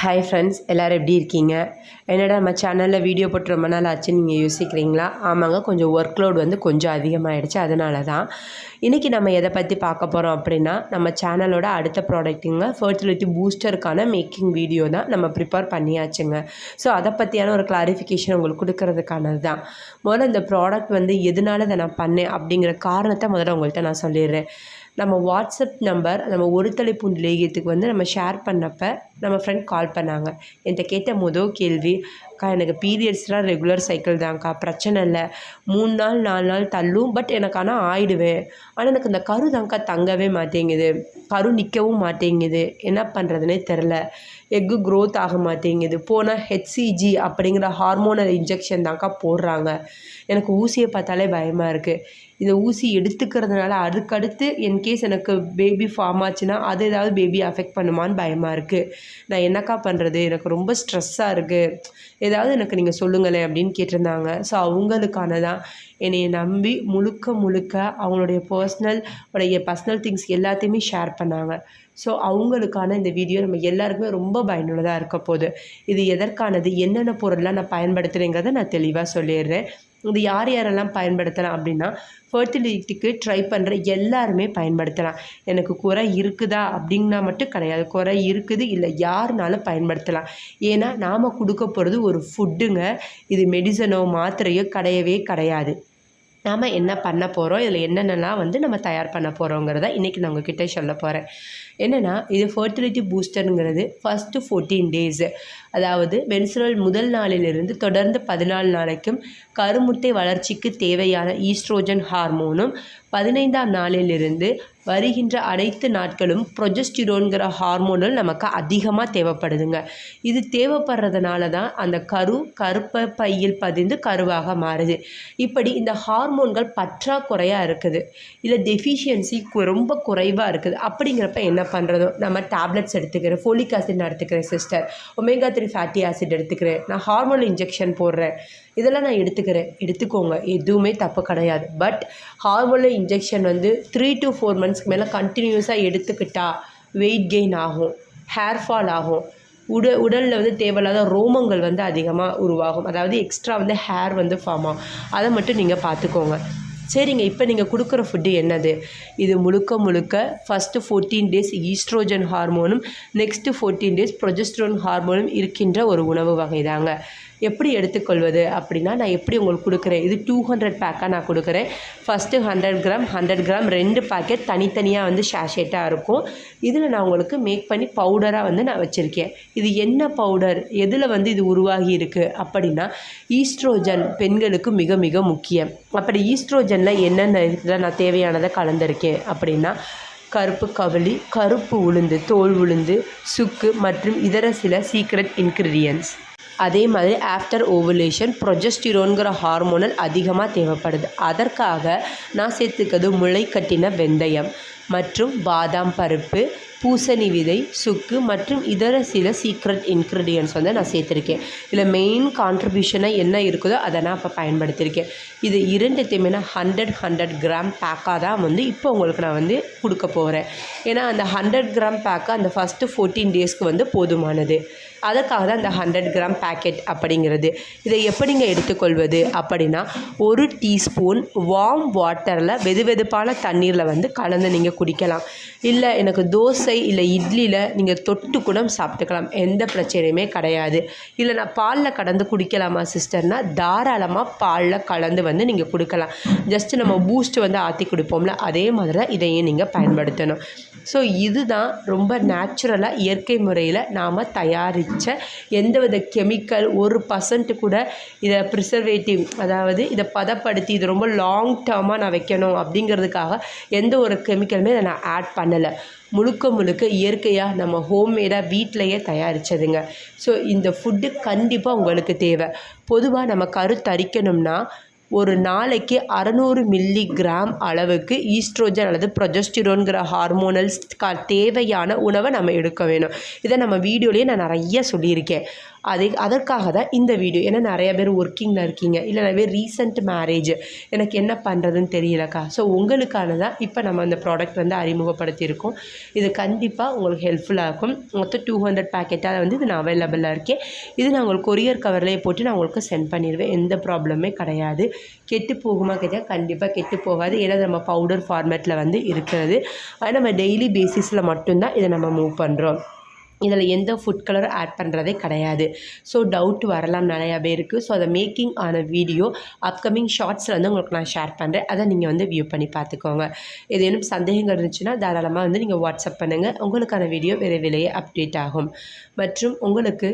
Hi friends எல்லோரும் எப்படி இருக்கீங்க? என்னடா நம்ம சேனலில் வீடியோ போட்டு ரொம்ப நாள் ஆச்சு நீங்கள் யோசிக்கிறீங்களா? ஆமாங்க கொஞ்சம் ஒர்க் லோட் வந்து கொஞ்சம் அதிகமாகிடுச்சு அதனால தான் இன்றைக்கி நம்ம எதை பற்றி பார்க்க போகிறோம் அப்படின்னா நம்ம சேனலோட அடுத்த ப்ராடக்ட்டுங்க ஃபர்டிலிட்டி பூஸ்டருக்கான மேக்கிங் வீடியோ தான் நம்ம ப்ரிப்பேர் பண்ணியாச்சுங்க. ஸோ அதை பற்றியான ஒரு கிளாரிஃபிகேஷன் உங்களுக்கு கொடுக்கறதுக்கானது தான். முதல்ல இந்த ப்ராடக்ட் வந்து எதனால இதை நான் பண்ணேன் அப்படிங்கிற காரணத்தை முதல்ல உங்கள்கிட்ட நான் சொல்லிடுறேன். நம்ம வாட்ஸ்அப் நம்பர் நம்ம ஒரு தலைப்பூண்டு லேகியத்துக்கு வந்து நம்ம ஷேர் பண்ணப்போ நம்ம ஃப்ரெண்ட் கால் பண்ணாங்க. என்கிட்ட கேட்ட முதல் கேள்வி அக்கா எனக்கு பீரியட்ஸ்லாம் ரெகுலர் சைக்கிள் தான்க்கா பிரச்சனை இல்லை. மூணு நாள் நாலு நாள் தள்ளும். பட் எனக்கு ஆனால் ஆயிடுவேன் ஆனால் எனக்கு இந்த கரு தான்க்கா தங்கவே மாட்டேங்குது. கரு நிற்கவும் மாட்டேங்குது. என்ன பண்ணுறதுனே தெரில. எக்கு க்ரோத் ஆக மாட்டேங்குது. போனால் ஹெச்சிஜி அப்படிங்கிற ஹார்மோனல் இன்ஜெக்ஷன் தான்க்கா போடுறாங்க. எனக்கு ஊசியை பார்த்தாலே பயமாக இருக்குது இந்த ஊசி எடுத்துக்கிறதுனால அதுக்கடுத்து என்கேஸ் எனக்கு பேபி ஃபார்ம் ஆச்சுன்னா அது ஏதாவது பேபி அஃபெக்ட் பண்ணுமான்னு பயமாக இருக்குது நான் என்னக்கா பண்ணுறது எனக்கு ரொம்ப ஸ்ட்ரெஸ்ஸாக இருக்குது ஏதாவது எனக்கு நீங்கள் சொல்லுங்களேன் அப்படின்னு கேட்டிருந்தாங்க. ஸோ அவங்களுக்கான தான் என்னை நம்பி முழுக்க முழுக்க அவங்களுடைய பர்சனல் உடைய பர்சனல் திங்ஸ் எல்லாத்தையுமே ஷேர் பண்ணாங்க. ஸோ அவங்களுக்கான இந்த வீடியோ நம்ம எல்லாருக்குமே ரொம்ப பயனுள்ளதாக இருக்க போகுது. இது எதற்கானது? என்னென்ன பொருள்லாம் நான் பயன்படுத்துகிறேங்கிறத நான் தெளிவாக சொல்லிடுறேன். இது யார் யாரெல்லாம் பயன்படுத்தலாம் அப்படின்னா ஃபர்டிலிட்டிக்கு ட்ரை பண்ணுற எல்லாருமே பயன்படுத்தலாம். எனக்கு குறை இருக்குதா அப்படின்னா மட்டும் கிடையாது. குறை இருக்குது இல்லை யாருனாலும் பயன்படுத்தலாம். ஏன்னா நாம் கொடுக்க போகிறது ஒரு ஃபுட்டுங்க இது மெடிசனோ மாத்திரையோ கிடையவே கிடையாது. நாம் என்ன பண்ண போகிறோம் இதில் என்னென்னலாம் வந்து நம்ம தயார் பண்ண போகிறோங்கிறத இன்றைக்கி நான் உங்ககிட்ட சொல்ல போகிறேன் என்னென்னா இது ஃபர்டிலிட்டி பூஸ்டருங்கிறது ஃபஸ்ட்டு ஃபோர்டீன் டேஸு அதாவது மென்சுரல் முதல் நாளிலிருந்து தொடர்ந்து பதினாலு நாளைக்கும் கருமுட்டை வளர்ச்சிக்கு தேவையான ஈஸ்ட்ரோஜன் ஹார்மோனும் பதினைந்தாம் நாளிலிருந்து வருகின்ற அனைத்து நாட்களும் ப்ரொஜெஸ்டிரோன்கிற ஹார்மோனல் நமக்கு அதிகமாக தேவைப்படுதுங்க. இது தேவைப்படுறதுனால தான் அந்த கரு கருப்பை பையில் பதிந்து கருவாக மாறுது. இப்படி இந்த ஹார்மோன்கள் பற்றாக்குறையாக இருக்குது. இல்லை டெஃபிஷியன்சி ரொம்ப குறைவாக இருக்குது. அப்படிங்கிறப்ப என்ன பண்ணுறதோ நம்ம டேப்லெட்ஸ் எடுத்துக்கிறேன் ஃபோலிக் ஆசிட் நான் எடுத்துக்கிறேன் sister omega three fatty acid எடுத்துக்கிறேன். நான் ஹார்மோன் இன்ஜெக்ஷன் போடுறேன். இதெல்லாம் நான் எடுத்துக்கிறேன். எடுத்துக்கோங்க. எதுவுமே தப்பு கிடையாது. பட் ஹார்மோனில் இன்ஜெக்ஷன் வந்து த்ரீ டு ஃபோர் மந்த்ஸ்க்கு மேலே கண்டினியூஸாக எடுத்துக்கிட்டா வெயிட் கெயின் ஆகும் ஹேர் ஃபால் ஆகும். உட உடலில் வந்து தேவையில்லாத ரோமங்கள் வந்து அதிகமாக உருவாகும். அதாவது எக்ஸ்ட்ரா வந்து ஹேர் வந்து ஃபார்ம் ஆகும். அதை மட்டும் நீங்கள் பார்த்துக்கோங்க. சரிங்க. இப்போ நீங்கள் கொடுக்குற ஃபுட்டு என்னது? இது முழுக்க முழுக்க ஃபஸ்ட்டு ஃபோர்டீன் டேஸ் ஈஸ்ட்ரோஜன் ஹார்மோனும் நெக்ஸ்ட்டு ஃபோர்டீன் டேஸ் ப்ரொஜெஸ்ட்ரோன் ஹார்மோனும் இருக்கின்ற ஒரு உணவு வகை தாங்க எப்படி எடுத்துக்கொள்வது அப்படின்னா நான் எப்படி உங்களுக்கு கொடுக்குறேன்? இது டூ ஹண்ட்ரட் பேக்காக நான் கொடுக்குறேன். First hundred gram hundred gram ரெண்டு பேக்கெட் தனித்தனியாக வந்து ஷேஷேட்டாக இருக்கும். இதில் நான் உங்களுக்கு மேக் பண்ணி பவுடராக வந்து நான் வச்சுருக்கேன். இது என்ன பவுடர் எதில் வந்து இது உருவாகி இருக்குது அப்படின்னா ஈஸ்ட்ரோஜன் பெண்களுக்கு மிக மிக முக்கியம். அப்படி ஈஸ்ட்ரோஜனில் என்னென்ன இதில் நான் தேவையானதை கலந்துருக்கேன் அப்படின்னா கருப்பு கவளி கருப்பு உளுந்து தோல் உளுந்து சுக்கு மற்றும் இதர சில சீக்ரெட் இன்க்ரீடியன்ஸ் அதே மாதிரி ஆஃப்டர் ஓவலேஷன் ப்ரொஜெஸ்டிரோன்கிற ஹார்மோனல் அதிகமாக தேவைப்படுது. அதற்காக நான் சேர்த்துக்கிறது முளை கட்டின வெந்தயம் மற்றும் பாதாம் பருப்பு பூசணி விதை சுக்கு மற்றும் இதர சில சீக்ரெட் இன்க்ரீடியன்ஸ் வந்து நான் சேர்த்துருக்கேன். இதில் மெயின் கான்ட்ரிபியூஷனாக என்ன இருக்குதோ அதை நான் இப்போ பயன்படுத்தியிருக்கேன் இது இரண்டுத்தையுமே நான் ஹண்ட்ரட் ஹண்ட்ரட் கிராம் பேக்காக தான் வந்து இப்போ உங்களுக்கு நான் வந்து கொடுக்க போகிறேன் ஏன்னா அந்த ஹண்ட்ரட் கிராம் பேக்கு அந்த ஃபஸ்ட்டு ஃபோர்டீன் டேஸ்க்கு வந்து போதுமானது. அதற்காக தான் அந்த ஹண்ட்ரட் கிராம் பேக்கெட் அப்படிங்கிறது. இதை எப்படிங்க எடுத்துக்கொள்வது அப்படின்னா ஒரு டீஸ்பூன் வார்ம் வாட்டரில் வெது வெதுப்பான தண்ணீரில் வந்து கலந்து நீங்கள் குடிக்கலாம். இல்லை எனக்கு தோசை தோசை இல்லை இட்லியில் நீங்கள் தொட்டு கூட சாப்பிட்டுக்கலாம். எந்த பிரச்சனையுமே கிடையாது. இல்லை நான் பாலில் கலந்து குடிக்கலாமா சிஸ்டர்னா? தாராளமாக பாலில் கலந்து வந்து நீங்கள் கொடுக்கலாம். ஜஸ்ட்டு நம்ம பூஸ்ட் வந்து ஆற்றி கொடுப்போம்ல அதே மாதிரி தான் இதையும் நீங்கள் பயன்படுத்தணும். ஸோ இதுதான் ரொம்ப நேச்சுரலாக இயற்கை முறையில் நாம் தயாரித்த எந்தவித கெமிக்கல் ஒரு பர்சன்ட் கூட இதை ப்ரிசர்வேட்டிவ் அதாவது இதை பதப்படுத்தி இது ரொம்ப லாங் டேர்மாக நான் வைக்கணும் அப்படிங்கிறதுக்காக எந்த ஒரு கெமிக்கலுமே இதை நான் ஆட் பண்ணலை. முழுக்க முழுக்க இயற்கையாக நம்ம ஹோம்மேடாக வீட்டிலையே தயாரித்ததுங்க ஸோ இந்த ஃபுட்டு கண்டிப்பாக உங்களுக்கு தேவை. பொதுவாக நம்ம கருத்தரிக்கணும்னா ஒரு நாளைக்கு அறநூறு மில்லி கிராம் அளவுக்கு ஈஸ்ட்ரோஜன் அல்லது ப்ரொஜஸ்டிரோன்கிற ஹார்மோனல்ஸ் தேவையான உணவை நம்ம எடுக்க வேணும். இதை நம்ம வீடியோலேயே நான் நிறைய சொல்லியிருக்கேன். அதை அதற்காக தான் இந்த வீடியோ ஏன்னா நிறைய பேர் ஒர்க்கிங்கில் இருக்கீங்க. இல்லை நிறைய பேர் ரீசெண்ட் மேரேஜ் எனக்கு என்ன பண்ணுறதுன்னு தெரியலக்கா. ஸோ உங்களுக்கான தான் இப்போ நம்ம அந்த ப்ராடக்ட் வந்து அறிமுகப்படுத்தியிருக்கோம். இது கண்டிப்பாக உங்களுக்கு ஹெல்ப்ஃபுல்லாக இருக்கும் மொத்தம் டூ ஹண்ட்ரட் பேக்கெட்டாக வந்து இது நான் அவைலபிளாக இருக்கேன். இது நான் உங்களுக்கு கொரியர் கவர்லேயே போட்டு நான் உங்களுக்கு சென்ட் பண்ணிடுவேன் எந்த ப்ராப்ளமே கிடையாது. கெட்டு போகுமா கேட்டால் கண்டிப்பாக கெட்டு போகாது. ஏன்னா நம்ம பவுடர் ஃபார்மேட்டில் வந்து இருக்கிறது. அது நம்ம டெய்லி பேசிஸில் மட்டும்தான் இதை நம்ம மூவ் பண்ணுறோம் இதில் எந்த ஃபுட் கலரும் ஆட் பண்ணுறதே கிடையாது. ஸோ டவுட் வரலாம் நிறையா பேருக்கு. ஸோ அதை மேக்கிங் ஆன வீடியோ அப்கமிங் ஷார்ட்ஸில் வந்து உங்களுக்கு நான் ஷேர் பண்ணுறேன் அதை நீங்கள் வந்து வியூ பண்ணி பார்த்துக்கோங்க. ஏதேனும் சந்தேகங்கள் இருந்துச்சுன்னா தாராளமாக வந்து நீங்கள் வாட்ஸ்அப் பண்ணுங்கள் உங்களுக்கான வீடியோ விரைவிலேயே அப்டேட் ஆகும். மற்றும் உங்களுக்கு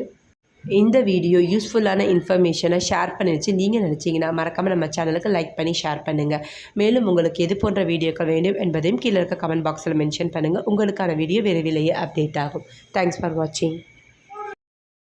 இந்த வீடியோ யூஸ்ஃபுல்லான இன்ஃபர்மேஷனை ஷேர் பண்ணி வச்சு நீங்கள் நினச்சிங்கன்னா மறக்காமல் நம்ம சேனலுக்கு லைக் பண்ணி ஷேர் பண்ணுங்கள் மேலும் உங்களுக்கு எது போன்ற வீடியோக்கள் வேண்டும் என்பதையும் கீழே இருக்க கமெண்ட் பாக்ஸில் மென்ஷன் பண்ணுங்கள் உங்களுக்கான வீடியோ விரைவிலேயே அப்டேட் ஆகும். தேங்க்ஸ் ஃபார் வாட்சிங்